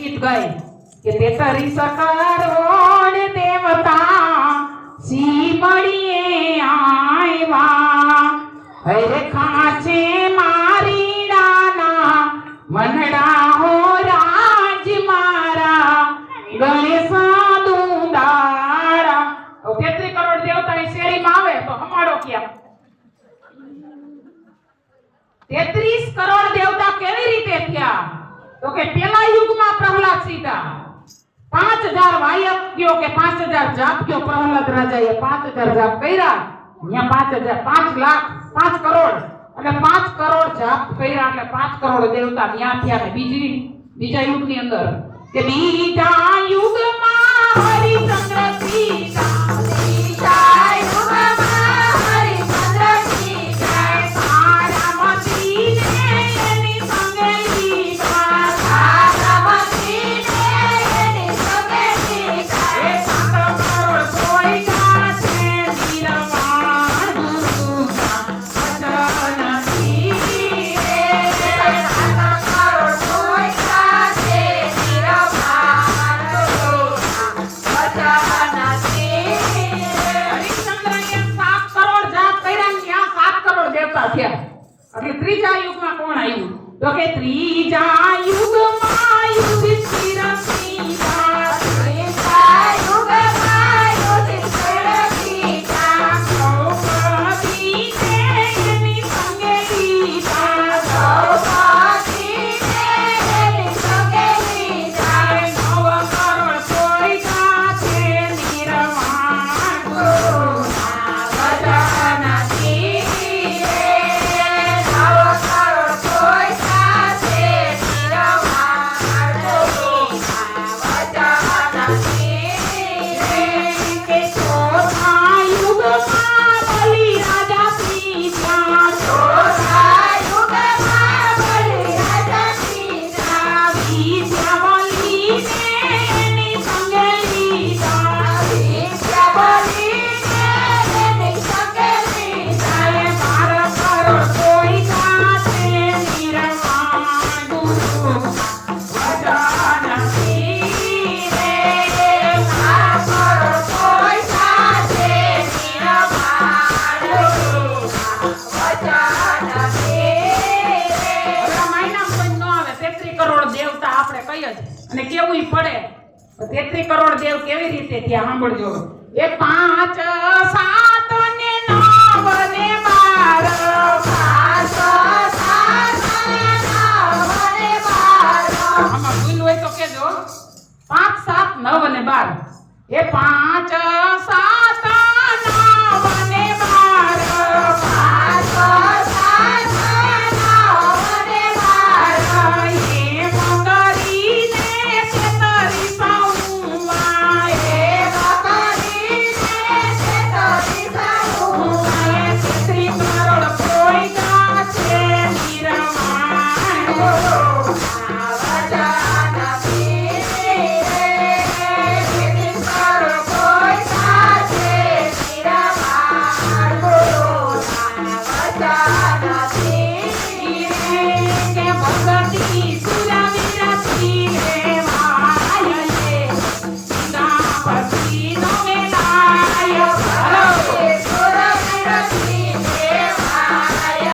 ગીત ગાય. કે તેતરી સકાર ઓડ દેવતા, સીમડીએ આયવા હરે ખાચે મારી ડાના મનડા હો રાજ મારા. ગણેશ તો તેત્રી કરોડ દેવતા શેરીમાં આવે તો હમાડો ક્યાં? તેત્રીસ કરોડ દેવતા કેવી રીતે થયા? તો કે પેલા યુગમાં પ્રહલાદ સીતા. પાંચ હજાર વાયક કે પાંચ હજાર જાપ કયો પ્રહલાદ રાજાએ. પાંચ હજાર જાપ કર્યા. અહીંયા પાંચ હજાર પાંચ લાખ, પાંચ કરોડ. એટલે પાંચ કરોડ જાપ કર્યા એટલે પાંચ કરોડ દેવતા ત્યાં થયા ને બીજી, બીજા યુગની અંદર. કે બીજા યુગમાં હરિચંદ્ર એટલે ત્રીજા યુગમાં કોણ આવ્યું? તો કે ત્રીજા યુગમાં આપણે કહીએ અને કેવું પડે. તેત્રી કરોડ દેવ કેવી રીતે ત્યાં સાંભળજો. એ પાંચ, સાત હોય તો કેજો પાંચ, સાત, નવ અને બાર. એ પાંચ, સાત એ છેતરી